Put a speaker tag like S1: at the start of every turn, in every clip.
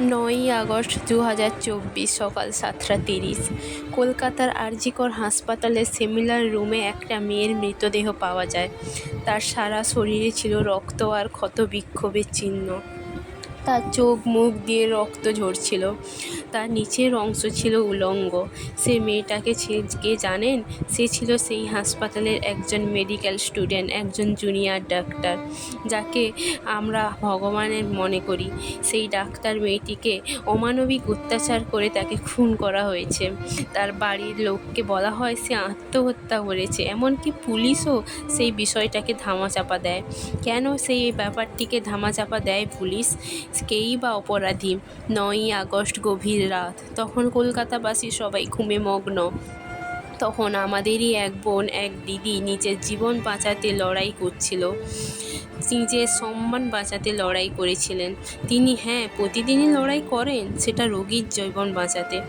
S1: নয়ই আগস্ট দু হাজার চব্বিশ সকাল সাতটা তিরিশ। কলকাতার আরজিকর হাসপাতালে সেমিলার রুমে একটা মেয়ের মৃতদেহ পাওয়া যায়। তার সারা শরীরে ছিল রক্ত আর ক্ষত বিক্ষোভের চিহ্ন। তার চোখ মুখ দিয়ে রক্ত ঝরছিল। তার নিচের অংশ ছিল উলঙ্গ। সে মেয়েটাকে কে জানেন? সে ছিল সেই হাসপাতালের একজন মেডিকেল স্টুডেন্ট, একজন জুনিয়র ডাক্তার, যাকে আমরা ভগবানের মনে করি। সেই ডাক্তার মেয়েটিকে অমানবিক অত্যাচার করে তাকে খুন করা হয়েছে। তার বাড়ির লোককে বলা হয় সে আত্মহত্যা করেছে। এমনকি পুলিশও সেই বিষয়টাকে ধামাচাপা দেয়। কেন সেই ব্যাপারটিকে ধামাচাপা দেয় পুলিশ? কেই বা অপরাধী। নয়ই আগস্ট গভীর রাত। তখন কলকাতাবাসী সবাই ঘুমে মগ্ন। তখন আমাদেরই এক বোন, এক দিদি নিজের জীবন বাঁচাতে লড়াই করছিল। নিজের সম্মান বাঁচাতে লড়াই করেছিলেন। তিনি হ্যাঁ প্রতিদিনই লড়াই করেন, সেটা রোগীর জীবন বাঁচাতে।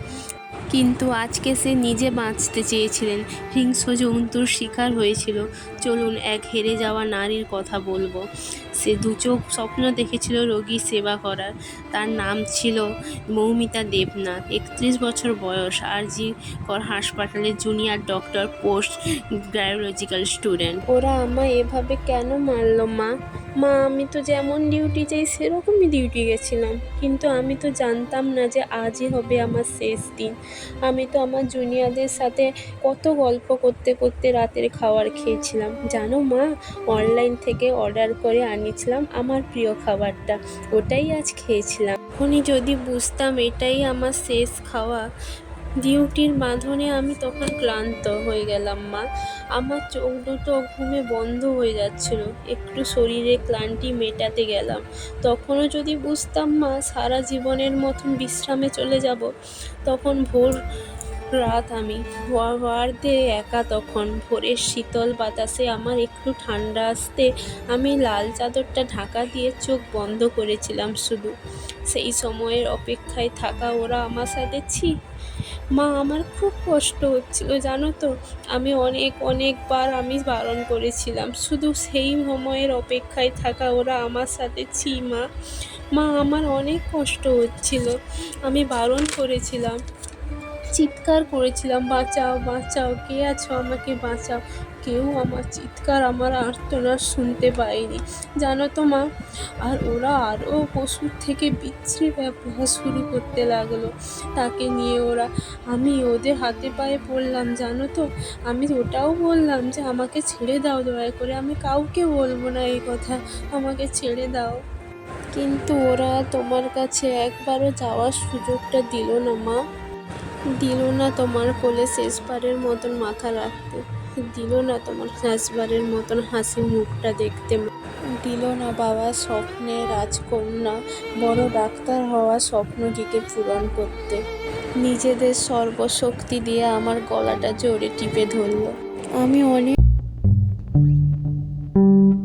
S1: কিন্তু আজকে সে নিজে বাঁচতে চেয়েছিলেন। হিংস্র জন্তুর শিকার হয়েছিল। চলুন এক হেরে যাওয়া নারীর কথা বলব। সে দু চোখ স্বপ্ন দেখেছিল রোগীর সেবা করার। তার নাম ছিল মৌমিতা দেবনাথ, একত্রিশ বছর বয়স আর জি কর হাসপাতালের জুনিয়র ডক্টর পোস্ট গ্রায়োলজিক্যাল স্টুডেন্ট। ওরা আমায় এভাবে কেন মারলো মা? মা, আমি তো যেমন ডিউটি চাই, সেরকমই ডিউটি গেছিলাম। কিন্তু আমি তো জানতাম না যে আজই হবে আমার শেষ দিন। আমি তো আমার জুনিয়রদের সাথে কত গল্প করতে করতে রাতের খাবার খেয়েছিলাম। জানো মা অনলাইন থেকে অর্ডার করে আনিয়েছিলাম আমার প্রিয় খাবারটা। ওটাই আজ খেয়েছিলাম। এখনই যদি বুঝতাম এটাই আমার শেষ খাওয়া ডিউটির বাঁধনে আমি তখন ক্লান্ত হয়ে গেলাম, মা। আমার চোখ দুটো ঘুমে বন্ধ হয়ে যাচ্ছিল। একটু শরীরে ক্লান্তি মেটাতে গেলাম। তখনও যদি বুঝতাম, মা, সারা জীবনের মতন বিশ্রামে চলে যাব, তখন ভোর রাত আমি ওয়ার্ডে একা তখন। ভোরের শীতল বাতাসে আমার একটু ঠান্ডা আসতে আমি লাল চাদরটা ঢাকা দিয়ে চোখ বন্ধ করেছিলাম শুধু। সেই সময়ের অপেক্ষায় থাকা ওরা আমার সাথে ছি। মা, আমার খুব কষ্ট হচ্ছিল, জানো তো। আমি অনেক, অনেকবার আমি বারণ করেছিলাম। শুধু সেই সময়ের অপেক্ষায় থাকা ওরা আমার সাথে ছি, মা। মা, আমার অনেক কষ্ট হচ্ছিল। আমি বারণ করেছিলাম। চিৎকার করেছিলাম, বাঁচাও বাঁচাও, কে আছো আমাকে বাঁচাও? কেউ আমার চিৎকার, আমার আর্তনাদ শুনতে পায়নি। জানো তো মা, আর ওরা আরও পশুর থেকে বিচ্ছিরি ব্যবহার শুরু করতে লাগল। তাকে নিয়ে ওরা, আমি ওদের হাতে পায়ে পড়লাম, জানো তো? আমি ওটাও বললাম যে, আমাকে ছেড়ে দাও দয়া করে। আমি কাউকে বলব না এই কথা, আমাকে ছেড়ে দাও। কিন্তু ওরা তোমার কাছে একবারও যাওয়ার সুযোগটা দিল না মা। দিল না তোমার কোলে শেষবারের মতন মাথা রাখতে, দিল না তোমার শেষবারের মতন হাসি মুখটা দেখতে। দিল না বাবা স্বপ্নে রাজকন্যা, বড় ডাক্তার হওয়া স্বপ্নটিকে পূরণ করতে। নিজেদের সর্বশক্তি দিয়ে আমার গলাটা জোরে টিপে ধরল। আমি অনেক